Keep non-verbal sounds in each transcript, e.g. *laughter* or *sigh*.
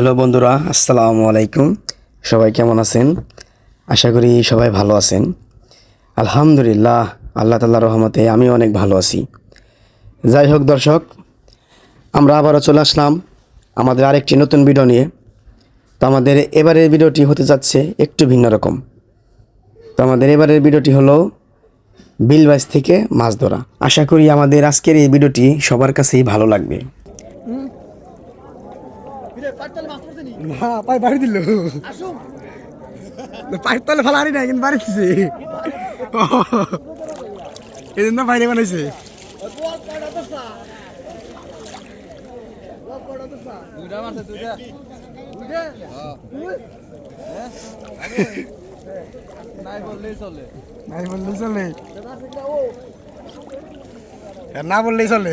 Hello বন্ধুরা, আসসালামু আলাইকুম। সবাই কেমন আছেন? আশা করি সবাই ভালো আছেন। আলহামদুলিল্লাহ, আল্লাহ তাল্লাহ রহমতে আমি অনেক ভালো আছি। যাই হোক দর্শক, আমরা আবারও চলে আসলাম আমাদের আরেকটি নতুন ভিডিও নিয়ে। তো আমাদের এবারের ভিডিওটি হতে যাচ্ছে একটু ভিন্ন রকম। তো আমাদের এবারের ভিডিওটি হলো বিলবাইস থেকে মাছ ধরা। আশা করি আমাদের আজকের এই ভিডিওটি সবার কাছেই ভালো লাগবে। না পাই বাড়ি দিল। পায়ের তলে ফেলা নাই কিন্তু বাড়ি দিছে। এই জন্য বাইরে বানাইছে। নাই বললেই চলে। আর না বললেই চলে।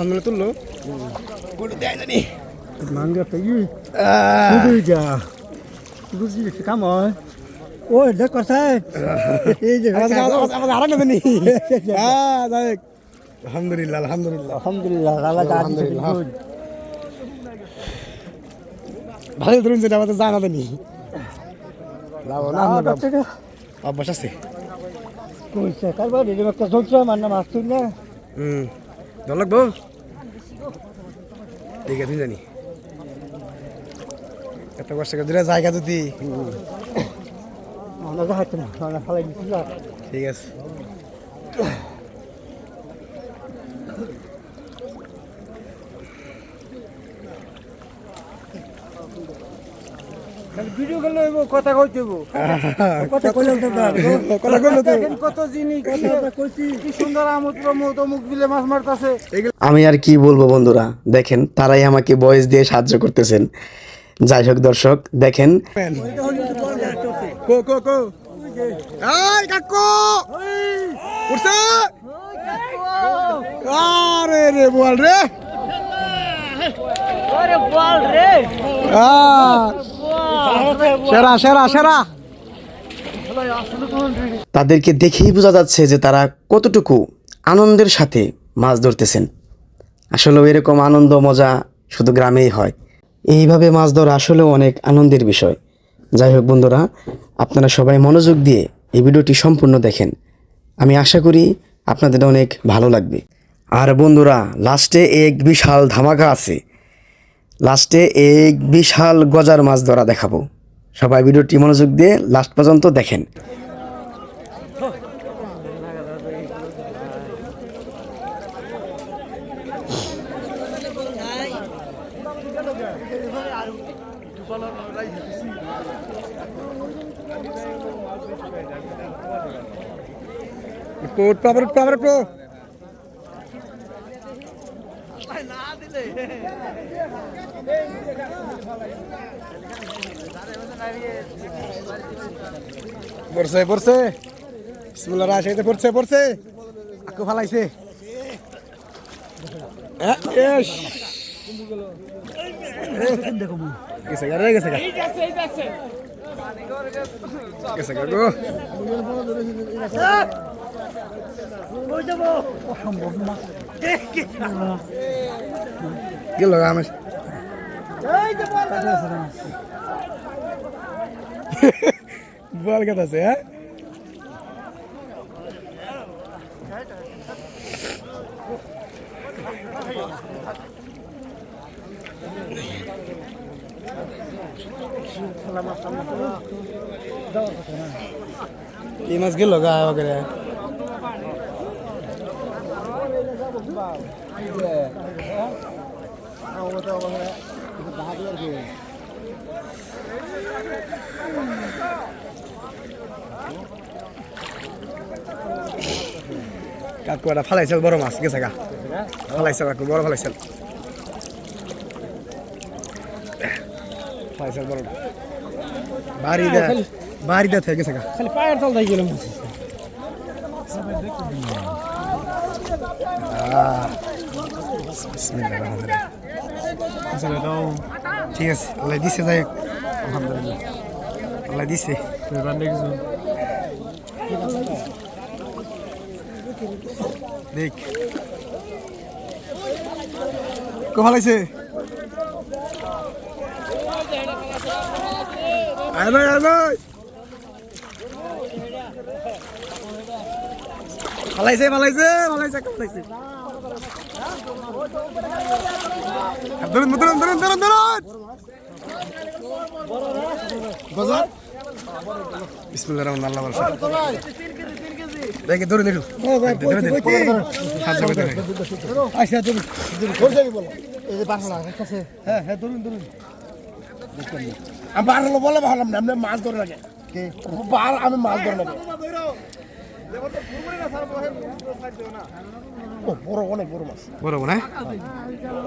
আন্দোলন তুললো কোটি দেয় জানি Manga peguei. Tudo já. Tudo isso, calma. Oi, dá com essa. Ei, já. আমাদের হারানো জানি হ্যাঁ যাই আলহামদুলিল্লাহ আলহামদুলিল্লাহ dah Alhamdulillah. ভালো ধরুন যেটা আমাদের জানা না Ah, ada. অভ্যাস আছে Kau saya kalau dia makan sontra mana maksudnya? হুম দল লাগবো ঠিক আছে জানি এত কষ্ট করে দিলে জায়গা যদি. ঠিক আছে। ভিডিও গেল কথা কইতে *laughs* কথা কইলাম তো *laughs* কথা কইলো তো কত জিনিস কি সুন্দর আমুক প্রমুক অমুক বিলে মাছ মারতাছে। আমি আর কি বলব বন্ধুরা? দেখেন তারাই আমাকে বয়স দিয়ে সাহায্য করতেছেন। যাই হোক দর্শক দেখেন। কো কো কো। এই কাকু! উঠছে! আরে রে বল রে! আরে বল রে! আহ, সেরা সেরা সেরা। তাদেরকে দেখেই বোঝা যাচ্ছে যে তারা কতটুকু আনন্দের সাথে মাছ ধরতেছেন। আসলে এরকম আনন্দ, মজা শুধু গ্রামেই হয়। এইভাবে মাছ ধরা আসলেও অনেক আনন্দের বিষয়। যাই হোক বন্ধুরা, আপনারা সবাই মনোযোগ দিয়ে এই ভিডিওটি সম্পূর্ণ দেখেন। আমি আশা করি আপনাদের অনেক ভালো লাগবে। আর বন্ধুরা, লাস্টে এক বিশাল ধামাকা আছে। লাস্টে এক বিশাল গজার মাছ ধরা দেখাবো। সবাই ভিডিওটি মনোযোগ দিয়ে লাস্ট পর্যন্ত দেখেন। পাবর পাবর প্রো পড়ছে পড়ছে। বিসমিল্লাহ রাশাইতে পড়ছে পড়ছে। আকু ফালাইছে। এস। গেছে গা রে গেল আমার বল কথা আছে হ্যাঁ এই মাছ গেল গা বগেরে কাকু এটা ফালাইছিল বড় মাছ গেছে গা। ফালাইছিল কাকু বড় ফালাইছিল পাইছে বড় বাড়ি দে বাড়ি দে থেকে গেছে গা। খালি পায়ের তল দিয়ে গেলাম। রহিম। ঠিক আছে, আল্লাহ দিছে, যাই আলহামদুলিল্লাহ। আল্লাহ দিছে। দেখ। কো ভালো আছে আয় ভাই আয় ভাই। ভালাইছে ভালাইছে ভালাইছে ভালাইছে ধরুন ধরুন ধরুন ধরুন ধরুন। গজা বিসমিল্লাহির রহমানির আল্লাহ বলছে দেখে ধরুন একটু। ধরে দিন। আচ্ছা এই যে বাংলা কাছে। হ্যাঁ হ্যাঁ ধরুন ধরুন। আমি বার বলে ভাবলাম না আপনি মাছ ধরে লাগে বার আমি মাছ ধরে লাগে বড় অনেক বড় মাছ। বড় না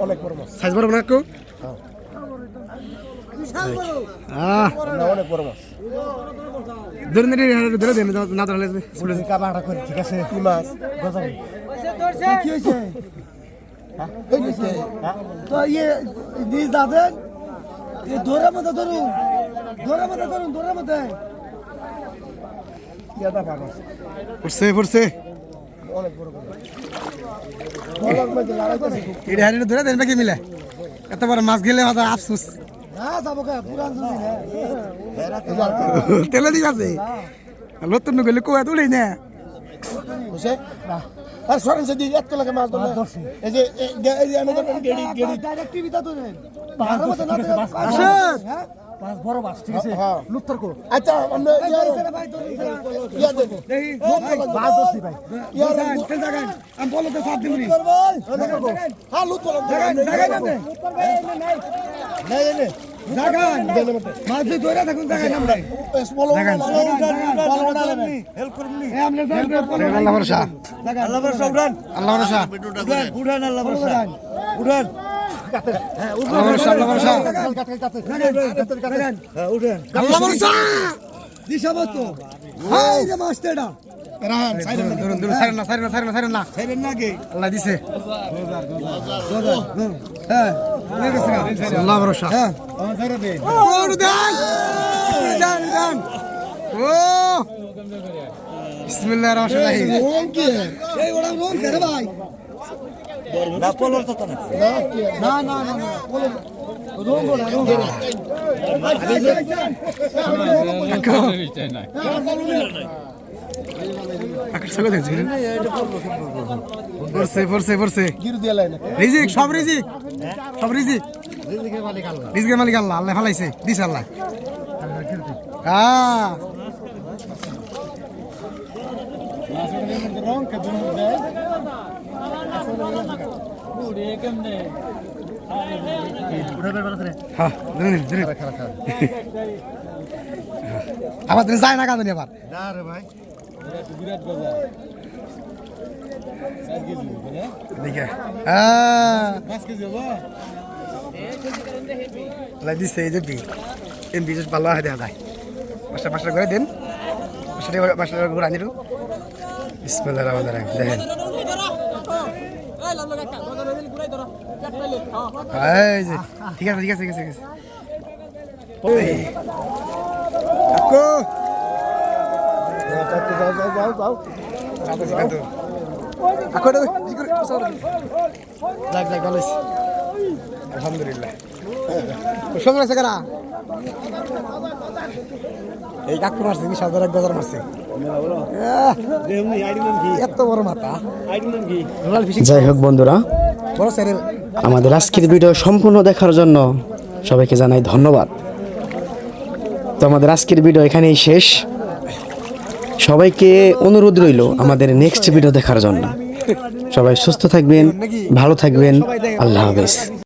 অনেক বড় মাছ। সাইজ বড় না একটু অনেক বড় মাছ। ধরে ধরে ধরে দেন না ধরলে কাবাটা করে ঠিক আছে কি মাছ? গজাবে কি হয়েছে? তো ইয়ে নিজ দাদেন ধরে মতো ধরুন। ধরে মতো ধরুন ধরে মতো। ইয়াদা পাবো পড়ছে পড়ছে এটা হারিয়ে ধরে দেন নাকি মিলে এত বড় মাছ গেলে মাথা আফসোস না যাব কে পুরান যদি না তেলে দিক আছে নতুন গেলে কোয়া তুলি না বুঝছে আর সরেন সেদিক এত লাগে মাছ ধরলে এই যে এই যে- আমি গেড়ি গেড়ি ডাইরেক্ট টিভিটা তো নেন ধরে মতো না আসেন। হ্যাঁ বাস বড় বাস ঠিক আছে? হ্যাঁ। লুত্তর কো আচ্ছা আমরা ইয়ার ভাই ধরে ইয়া দেন বাস দোস্তি ভাই। ইয়ার আমি বলো তো সাত দিন হ্যাঁ লুত বলো জাগান মাছ দিয়ে ধরে থাকুন জাগান আমরা বলো হেল্প করুন নি আমরা আল্লাহ ভরসা আল্লাহ ভরসা উড়ান আল্লাহ ভরসা উড়ান উড়ান আল্লাহ ভরসা উড়ান। আল্লাহ ভরসা হ্যাঁ ও বিসমিল্লাহির ভাই না পলর তো না। না না না না পলর না সব রিজিক। সব রিজিক। রিজিকের মালিক আল্লাহ আল্লাহ ফালাইছে দিছে আল্লাহ। হ্যাঁ রং কে আবার তুমি যায় না কাঁদনি আবার দিছে এই যে বি এম বি ভালো হয় দেখা যায় পাঁচটা করে দিন পাঁচটা করে আনিরু বিসমিল্লাহ দেখেন এই যে ঠিক আছে ঠিক আছে ঠিক আছে ঠিক আছে। কাকু। যাও যাও যাও যাও কাকু করে? যাক যাক ভালো। আলহামদুলিল্লাহ। সঙ্গে আছে কারা? এই কাকু মারছে গজার মারছে। এত বড় মাথা। যাই হোক বন্ধুরা। বড় আমাদের আজকের ভিডিও সম্পূর্ণ দেখার জন্য সবাইকে জানাই ধন্যবাদ। তো আমাদের আজকের ভিডিও এখানেই শেষ। সবাইকে অনুরোধ রইল আমাদের নেক্সট ভিডিও দেখার জন্য। সবাই সুস্থ থাকবেন, ভালো থাকবেন। আল্লাহ হাফেজ।